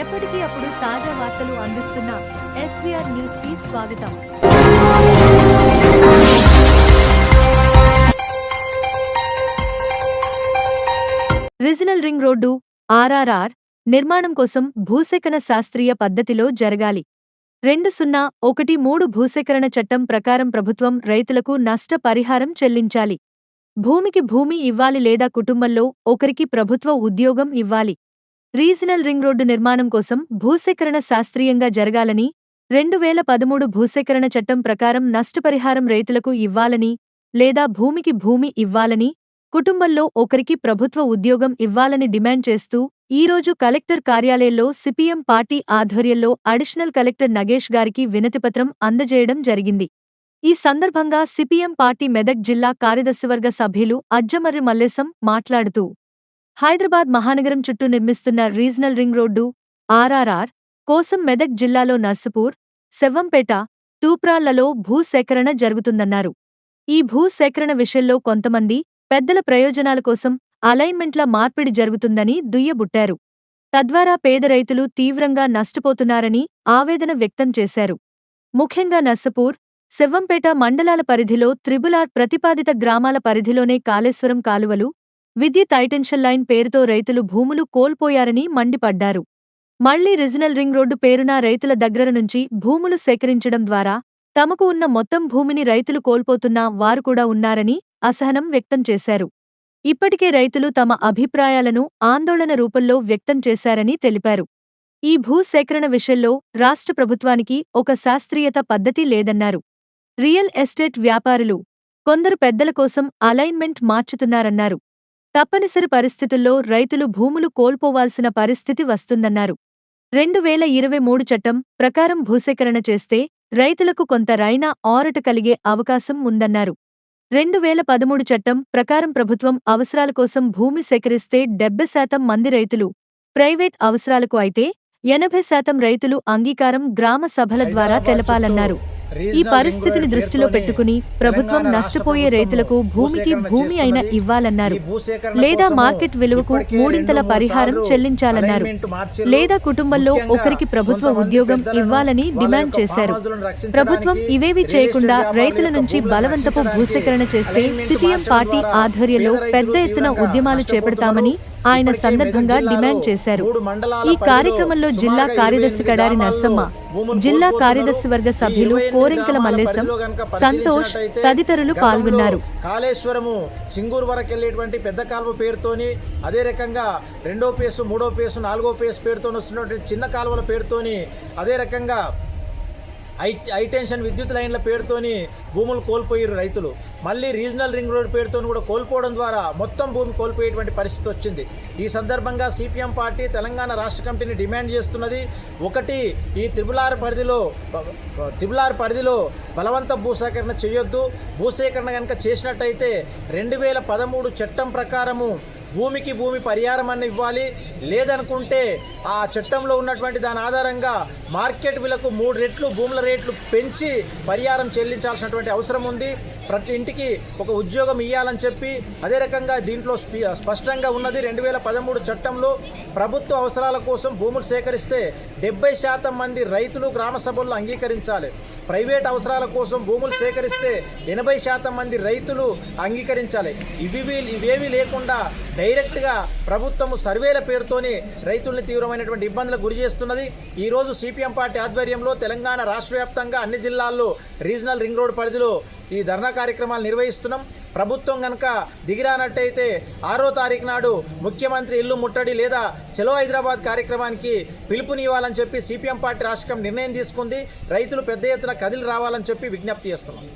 ఎప్పటికీ అప్పుడు తాజా వార్తలు అందిస్తున్న ఎస్వీఆర్ న్యూస్కి స్వాగతం. రిజినల్ రింగ్ రోడ్డు ఆర్ఆర్ఆర్ నిర్మాణం కోసం భూసేకరణ శాస్త్రీయ పద్ధతిలో జరగాలి. రెండు సున్నా ఒకటి మూడు భూసేకరణ చట్టం ప్రకారం ప్రభుత్వం రైతులకు నష్ట పరిహారం చెల్లించాలి. భూమికి భూమి ఇవ్వాలి లేదా కుటుంబంలో ఒకరికి ప్రభుత్వ ఉద్యోగం ఇవ్వాలి. రీజనల్ రింగ్ రోడ్డు నిర్మాణం కోసం భూసేకరణ శాస్త్రీయంగా జరగాలని రెండు వేల పదమూడు భూసేకరణ చట్టం ప్రకారం నష్టపరిహారం రైతులకు ఇవ్వాలని లేదా భూమికి భూమి ఇవ్వాలని కుటుంబంలో ఒకరికి ప్రభుత్వ ఉద్యోగం ఇవ్వాలని డిమాండ్ చేస్తూ ఈరోజు కలెక్టర్ కార్యాలయంలో సిపిఎం పార్టీ ఆధ్వర్యంలో అడిషనల్ కలెక్టర్ నగేష్ గారికి వినతిపత్రం అందజేయడం జరిగింది. ఈ సందర్భంగా సిపిఎం పార్టీ మెదక్ జిల్లా కార్యదర్శివర్గ సభ్యులు అజ్జమర్రి మల్లేశం మాట్లాడుతూ హైదరాబాద్ మహానగరం చుట్టూ నిర్మిస్తున్న రీజనల్ రింగ్ రోడ్డు ఆర్ఆర్ఆర్ కోసం మెదక్ జిల్లాలో నర్సుపూర్ సెవ్వంపేట తూప్రాళ్ళలో భూసేకరణ జరుగుతుందన్నారు. ఈ భూసేకరణ విషయంలో కొంతమంది పెద్దల ప్రయోజనాల కోసం అలైన్మెంట్ల మార్పిడి జరుగుతుందని దుయ్యబుట్టారు. తద్వారా పేద రైతులు తీవ్రంగా నష్టపోతున్నారని ఆవేదన వ్యక్తం చేశారు. ముఖ్యంగా నర్సపూర్ సెవ్వంపేట మండలాల పరిధిలో త్రిబులార్ ప్రతిపాదిత గ్రామాల పరిధిలోనే కాళేశ్వరం కాలువలు విద్యుత్ ఐటెన్షన్ లైన్ పేరుతో రైతులు భూములు కోల్పోయారని మండిపడ్డారు. మళ్ళీ రిజనల్ రింగ్ రోడ్డు పేరున రైతుల దగ్గర నుంచి భూములు సేకరించడం ద్వారా తమకు ఉన్న మొత్తం భూమిని రైతులు కోల్పోతున్నా వారు కూడా ఉన్నారని అసహనం వ్యక్తం చేశారు. ఇప్పటికే రైతులు తమ అభిప్రాయాలను ఆందోళన రూపంలో వ్యక్తం చేశారని తెలిపారు. ఈ భూసేకరణ విషయంలో రాష్ట్ర ప్రభుత్వానికి ఒక శాస్త్రీయత పద్ధతి లేదన్నారు. రియల్ ఎస్టేట్ వ్యాపారులు కొందరు పెద్దల కోసం అలైన్మెంట్ మార్చుతున్నారన్నారు. తప్పనిసరి పరిస్థితుల్లో రైతులు భూములు కోల్పోవాల్సిన పరిస్థితి వస్తుందన్నారు. రెండు వేల ఇరవై మూడు చట్టం ప్రకారం భూసేకరణ చేస్తే రైతులకు కొంత రైనా ఆరట కలిగే అవకాశం ఉందన్నారు. రెండు వేల పదమూడు చట్టం ప్రకారం ప్రభుత్వం అవసరాల కోసం భూమి సేకరిస్తే డెబ్బై శాతం మంది రైతులు ప్రైవేట్ అవసరాలకు అయితే ఎనభై శాతం రైతులు అంగీకారం గ్రామ సభల ద్వారా తెలపాలన్నారు. ఈ పరిస్థితిని దృష్టిలో పెట్టుకుని ప్రభుత్వం నష్టపోయే రైతులకు భూమికి భూమి అయినా ఇవ్వాలన్నారు. లేదా మార్కెట్ విలువకు మూడింతల పరిహారం చెల్లించాలన్నారు. లేదా కుటుంబంలో ఒకరికి ప్రభుత్వ ఉద్యోగం ఇవ్వాలని డిమాండ్ చేశారు. ప్రభుత్వం ఇవేవి చేయకుండా రైతుల నుంచి బలవంతపు భూసేకరణ చేస్తే సిపిఎం పార్టీ ఆధ్వర్యంలో పెద్ద ఎత్తున ఉద్యమాలు చేపడతామని ఆయన సందర్భంగా డిమాండ్ చేశారు. ఈ కార్యక్రమంలో జిల్లా కార్యదర్శి కడారి నర్సమ్మ జిల్లా కార్యదర్శి వర్గ సభ్యులు కోరెంకల మల్లేశం సంతోష్ తదితరులు పాల్గొన్నారు. కాళేశ్వరము సింగూరు వరకు వెళ్ళేటువంటి పెద్ద కాలువ పేరుతోని అదే రకంగా రెండో ఫేసు మూడో ఫేసు నాలుగో ఫేస్ పేరుతో వస్తున్నటువంటి చిన్న కాలువల పేరుతోని అదే రకంగా హై హైటెన్షన్ విద్యుత్ లైన్ల పేరుతోని భూములు కోల్పోయారు రైతులు. మళ్ళీ రీజనల్ రింగ్ రోడ్ పేరుతో కూడా కోల్పోవడం ద్వారా మొత్తం భూమి కోల్పోయేటువంటి పరిస్థితి వచ్చింది. ఈ సందర్భంగా సిపిఎం పార్టీ తెలంగాణ రాష్ట్ర కమిటీని డిమాండ్ చేస్తున్నది. ఒకటి ఈ త్రిబులార్ పరిధిలో త్రిబులార్ పరిధిలో బలవంత భూసేకరణ చేయొద్దు. భూసేకరణ కనుక చేసినట్టయితే రెండు వేల పదమూడు చట్టం ప్రకారము భూమికి భూమి పరిహారం అన్న ఇవ్వాలి. లేదనుకుంటే ఆ చట్టంలో ఉన్నటువంటి దాని ఆధారంగా మార్కెట్ విలకు మూడు రెట్లు భూముల రేట్లు పెంచి పరిహారం చెల్లించాల్సినటువంటి అవసరం ఉంది. ప్రతి ఇంటికి ఒక ఉద్యోగం ఇవ్వాలని చెప్పి అదే రకంగా దీంట్లో స్పష్టంగా ఉన్నది. రెండు వేల పదమూడు చట్టంలో ప్రభుత్వ అవసరాల కోసం భూములు సేకరిస్తే డెబ్బై శాతం మంది రైతులు గ్రామ సభల్లో అంగీకరించాలి. ప్రైవేట్ అవసరాల కోసం భూములు సేకరిస్తే ఎనభై శాతం మంది రైతులు అంగీకరించాలి. ఇవి వీ- ఇవేవి లేకుండా డైరెక్ట్గా ప్రభుత్వము సర్వేల పేరుతోనే రైతుల్ని తీవ్రమైనటువంటి ఇబ్బందులకు గురి చేస్తున్నది. ఈరోజు సిపిఎం పార్టీ ఆధ్వర్యంలో తెలంగాణ రాష్ట్ర వ్యాప్తంగా అన్ని జిల్లాల్లో రీజనల్ రింగ్ రోడ్ పరిధిలో ఈ ధర్నా కార్యక్రమాలు నిర్వహిస్తున్నాం. ప్రభుత్వం కనుక దిగిరానట్టయితే ఆరో తారీఖు నాడు ముఖ్యమంత్రి ఇల్లు ముట్టడి లేదా చలో హైదరాబాద్ కార్యక్రమానికి పిలుపునివ్వాలని చెప్పి సిపిఎం పార్టీ రాష్ట్రం నిర్ణయం తీసుకుంది. రైతులు పెద్ద ఎత్తున కదిలి రావాలని చెప్పి విజ్ఞప్తి చేస్తున్నాం.